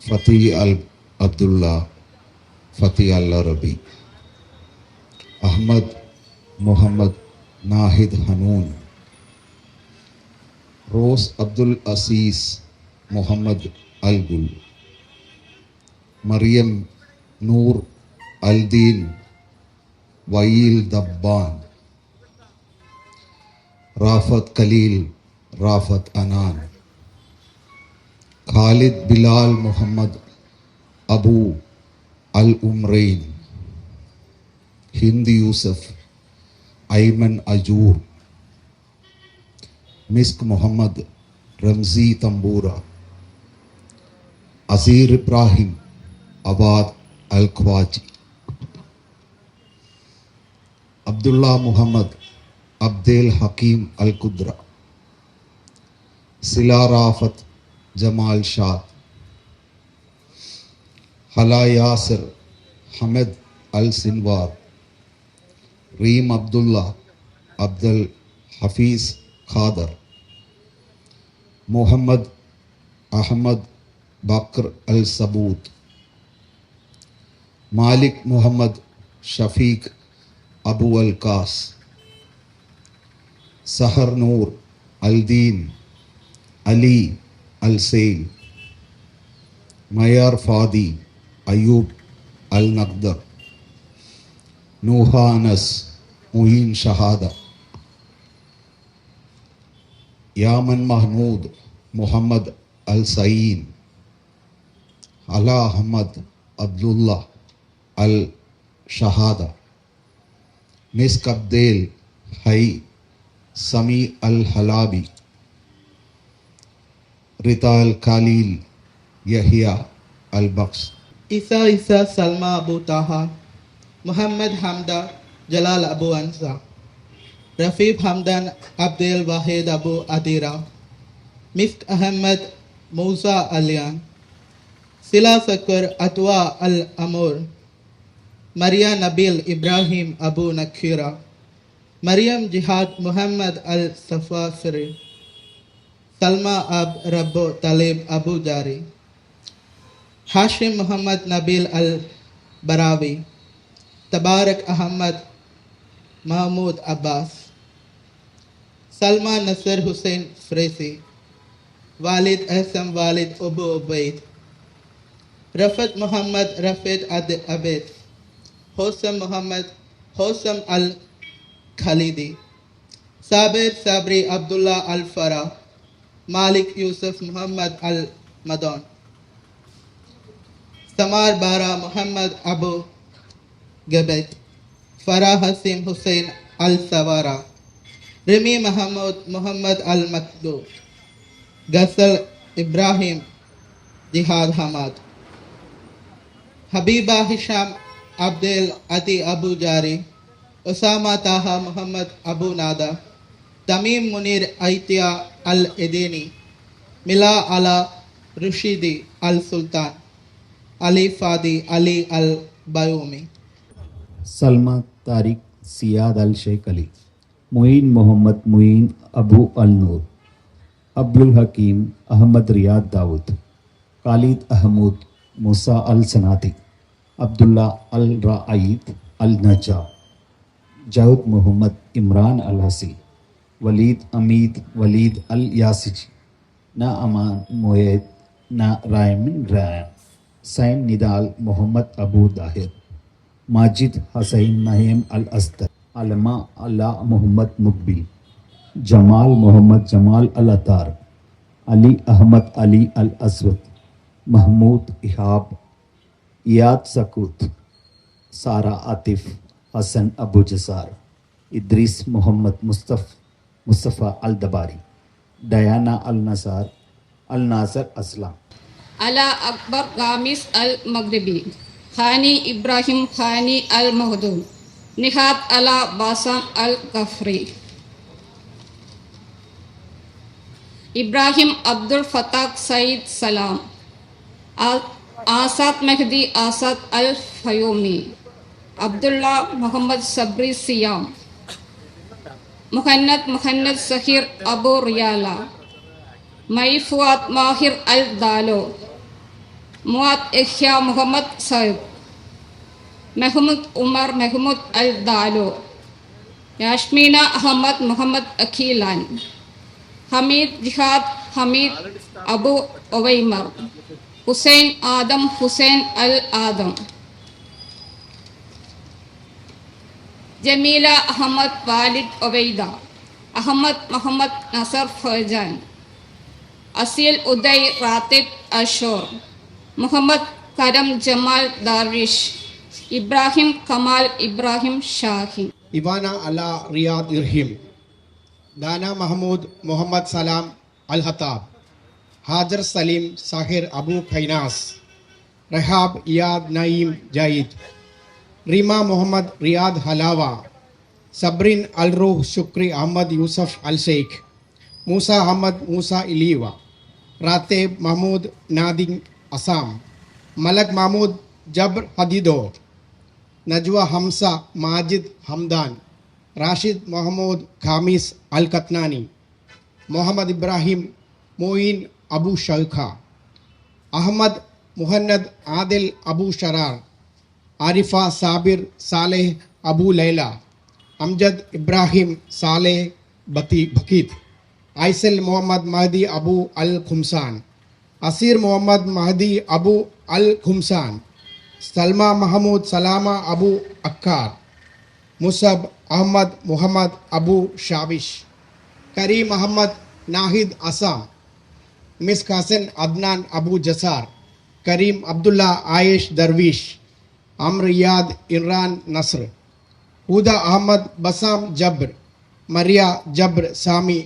فتي عبد الله فتي الله ربي احمد محمد ناهد حنون۔ روس عبد আসিস محمد আলগুল مريم نور الدين وعيل دبان۔ Rafat كليل Rafat أنان۔ خالد بلال محمد أبو الأمرين هند يوسف أيمن أجور مسك محمد رمزي تمبورا أزير إبراهيم أباد الكواجي عبد الله محمد عبد الحكيم القدرة سلا رافت جمال شاد. حلا ياسر حمد السنوار ريم عبد الله عبد الحفيظ خادر محمد أحمد بكر السبوت مالك محمد شفيق أبو القاس سحر نور الدين علي al Sayl, Mayar Fadi, Ayub al Nagdar, Nuhanas, Muhin Shahada, Yaman Mahmood, Muhammad al Sayin Allah Ahmad Abdullah al Shahada, Miss Kabdel, Hai, Sami al Halabi, رتا الخلیل البخش۔ عیسی، عیسیٰ سلما ابو تاہا محمد حمدہ، جلال ابو انصا رفیب حمدان عبدی الواحد ابو عدیرہ، مفت احمد موزہ علیان، سلا فکر اطوا الامور مریہ نبیل ابراہیم ابو نکیرا مریم جہاد محمد الصفافری تلمہ اب رب و طلیب ابو جاری ہاشم محمد نبیل البراوی تبارک احمد محمود عباس سلمہ نصر حسین فریسی والد احسم والد ابو عبید رفت محمد رفیع عبید حوسم محمد حوسم الخلیدی صابر صابری عبداللہ الفراح Malik Yusuf Muhammad Al Madon. Samar Bara Muhammad Abu Gabet, Farah Hasim Hussein Al Sawara, Rimi Mahmud Muhammad Al Makdub, Gasal Ibrahim Jihad Hamad, Habiba Hisham Abdel Ati Abu Jari, Osama Taha Muhammad Abu Nada, تمیم منیر ایتیا الدینی ملا علا رشیدی السلطان علی فادی علی البیومی سلمہ طارق سیاد الشیخ علی معین محمد معین ابو النور عبدالحکیم احمد ریاض داود خالد احمود موسا السناتی عبداللہ الرعید النجا جاؤد محمد عمران الحسی ولید امید ولید الیاسج نا امان موید نا رائمن رائم، سین ندال، محمد ابو داہر، ماجد حسین نحیم الاستر علمہ اللہ محمد مقبل، جمال محمد جمال الاتار، علی احمد علی الاسود محمود احاب یاد سکوت سارا عاطف، حسن ابو جسار، ادریس محمد مصطفی مصطفیٰ الدباری ڈیانا النصار، الناصر اسلام علا اکبر غامس المغربی، خانی ابراہیم، خانی المہدون نحات علا باسان القفری ابراہیم عبد الفتح سعید سلام آساد مہدی، آساد الفیومی، عبداللہ محمد صبری سیام۔ محمد محمد സഹീർ അബു റിയാല മൈഫുവാദ് മാഹിർ അൽ ദാലോ മുവാദ് എഹ്യ മുഹമ്മദ് സഹിബ് മെഹ്മുദ് ഉമർ മെഹ്മുദ് അൽ ദാലോ യാഷ്മീന അഹമ്മദ് മുഹമ്മദ് അഖീലാൻ ഹമീദ് ജിഹാദ് ഹമീദ് അബു ഒവൈമർ ഹുസൈൻ ആദം ഹുസൈൻ അൽ ആദം جمیلہ احمد والد عبیدہ، احمد محمد نصر فرجان اصیل ادائی راتب اشور، محمد کرم جمال دارش ابراہیم کمال ابراہیم شاہین ایوانا علا ریاض ارحم دانا محمود محمد سلام الحطاب، حاضر سلیم ساہر ابو فیناس، رحاب یاد نائیم جائید ریما محمد ریاض حلاوہ، صبرین الروح شکری احمد یوسف الشیخ موسا احمد موسا علیوہ راتب محمود نادن اسام، ملک محمود جبر حدیدو نجوہ حمسہ ماجد حمدان، راشد محمود خامس القتنانی محمد ابراہیم معین ابو شیخہ، احمد محند عادل ابو شرار عارفہ، صابر، صالح، ابو لیلہ، امجد، ابراہیم، صالح، بتی بھکیت آئسل محمد مہدی، ابو الخمسان، اسیر محمد مہدی، ابو الخمسان، سلمہ محمود، سلامہ ابو اکار مصب احمد، محمد ابو شابش کریم احمد ناہد اسام، مس قاسن عدنان ابو جسار، کریم عبداللہ، عائش درویش அம்ரியாத் இர்ரான் Nasr Huda Ahmad Bassam Jabr Maria Jabr Sami